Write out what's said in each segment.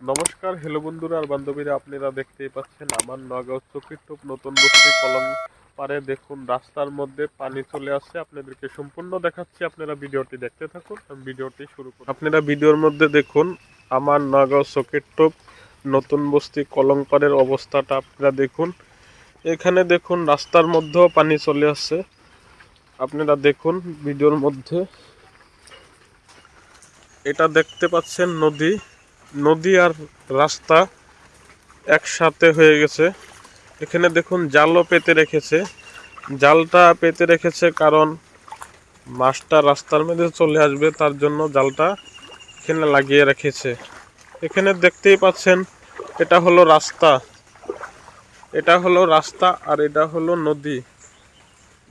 নমস্কার হ্যালো বন্ধুরা, আর বান্ধবীরা, আপনারা দেখতেই পাচ্ছেন আমার নগাঁও চকির টোপ নতুন বস্তি কলম পারে দেখুন, রাস্তার মধ্যে পানি চলে আসছে। আপনাদেরকে সম্পূর্ণ দেখাচ্ছি, আপনারা ভিডিওটি দেখতে থাকুন। আমি ভিডিওটি শুরু করুন আপনারা ভিডিওর মধ্যে দেখুন, আমার নগাঁও চকির টোপ নতুন বস্তি কলংপাড়ের অবস্থাটা আপনারা দেখুন। এখানে দেখুন, রাস্তার মধ্যেও পানি চলে আসছে। আপনারা দেখুন, ভিডিওর মধ্যে এটা দেখতে পাচ্ছেন নদী। নদী আর রাস্তা একসাথে হয়ে গেছে। এখানে দেখুন জালও পেতে রেখেছে। জালটা পেতে রেখেছে কারণ মাছটা রাস্তার মধ্যে চলে আসবে, তার জন্য জালটা এখানে লাগিয়ে রেখেছে। এখানে দেখতেই পাচ্ছেন, এটা হলো রাস্তা। এটা হলো রাস্তা আর এটা হলো নদী।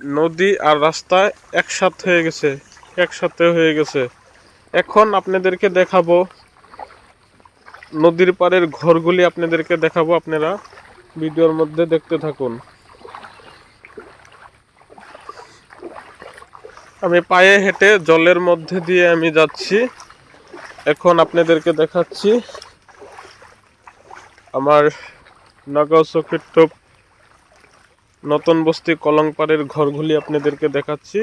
নদী আর রাস্তা একসাথে হয়ে গেছে, একসাথে হয়ে গেছে। এখন আপনাদেরকে দেখাবো নদীর পাড়ের ঘরগুলি আপনাদেরকে দেখাবো, আপনারা ভিডিওর মধ্যে দেখতে থাকুন। আমি পায়ে হেঁটে জলের মধ্যে দিয়ে আমি যাচ্ছি। এখন আপনাদেরকে দেখাচ্ছি আমার নগাঁও চকির টোপ নতুন বস্তি কলংপাড়ের ঘরগুলি আপনাদেরকে দেখাচ্ছি।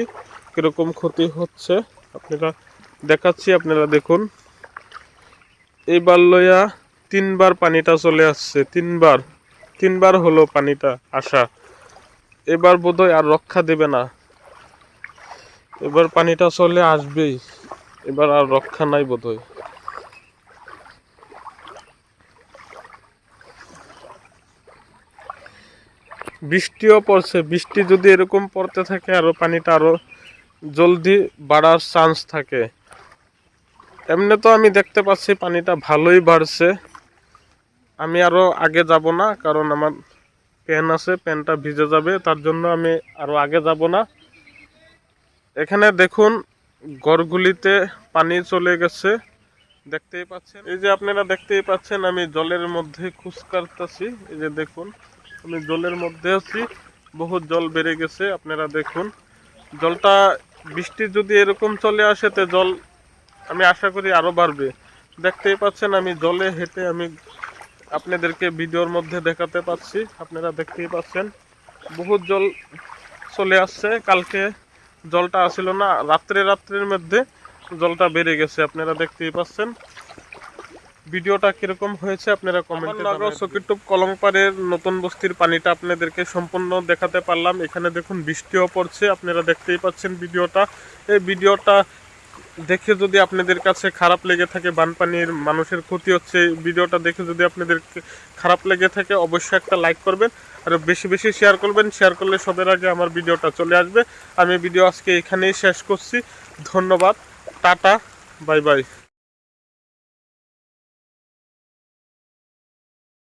কীরকম ক্ষতি হচ্ছে আপনারা দেখাচ্ছি, আপনারা দেখুন। এইবার লইয়া তিনবার পানিটা চলে আসছে, তিনবার। তিনবার হলো পানিটা আসা। এবার বোধহয় আর রক্ষা দেবে না। এবার পানিটা চলে আসবেই। এবার আর রক্ষা নাই বোধহয়। বৃষ্টিও পড়ছে। বৃষ্টি যদি এরকম পড়তে থাকে, আরও পানিটা আরও জলদি বাড়ার চান্স থাকে। এমনি তো আমি দেখতে পাচ্ছি পানিটা ভালোই বাড়ছে। আমি আরও আগে যাব না, কারণ আমার প্যান আছে প্যানটা ভিজে যাবে, তার জন্য আমি আরও আগে যাব না। এখানে দেখুন, ঘরগুলিতে পানি চলে গেছে। দেখতেই পাচ্ছেন? এই যে আপনারা দেখতেই পাচ্ছেন, আমি জলের মধ্যে খুশ কাটতেছি। এই যে দেখুন, আমি জলের মধ্যে আছি, বহুত জল বেড়ে গেছে, আপনারা দেখুন। জলটা, বৃষ্টি যদি এরকম চলে আসে, তো জল আমি আশা করি আরও বাড়বে। দেখতেই পাচ্ছেন আমি জলে হেঁটে আমি আপনাদেরকে ভিডিওর মধ্যে দেখাতে পাচ্ছি। আপনারা দেখতেই পাচ্ছেন বহুত জল চলে আসছে। কালকে জলটা আসছিল না রাত্রে রাত্রের মধ্যে জলটা বেড়ে গেছে আপনারা দেখতেই পাচ্ছেন। ভিডিওটা কীরকম হয়েছে আপনারা কমেন্টে নগর সকিটুপ কলংপাড়ের নতুন বস্তির পানিটা আপনাদেরকে সম্পূর্ণ দেখাতে পারলাম। এখানে দেখুন বৃষ্টিও পড়ছে আপনারা দেখতেই পাচ্ছেন ভিডিওটা। এই ভিডিওটা দেখে যদি আপনাদের কাছে খারাপ লেগে থাকে, বানপানির মানুষের ক্ষতি হচ্ছে ভিডিওটা দেখে যদি আপনাদের খারাপ লেগে থাকে, অবশ্যই একটা লাইক করবেন। আর বেশি বেশি শেয়ার করবেন। শেয়ার করলে সবের আগে আমার ভিডিওটা চলে আসবে। আমি ভিডিও আজকে এখানেই শেষ করছি। ধন্যবাদ। টাটা। Bye bye.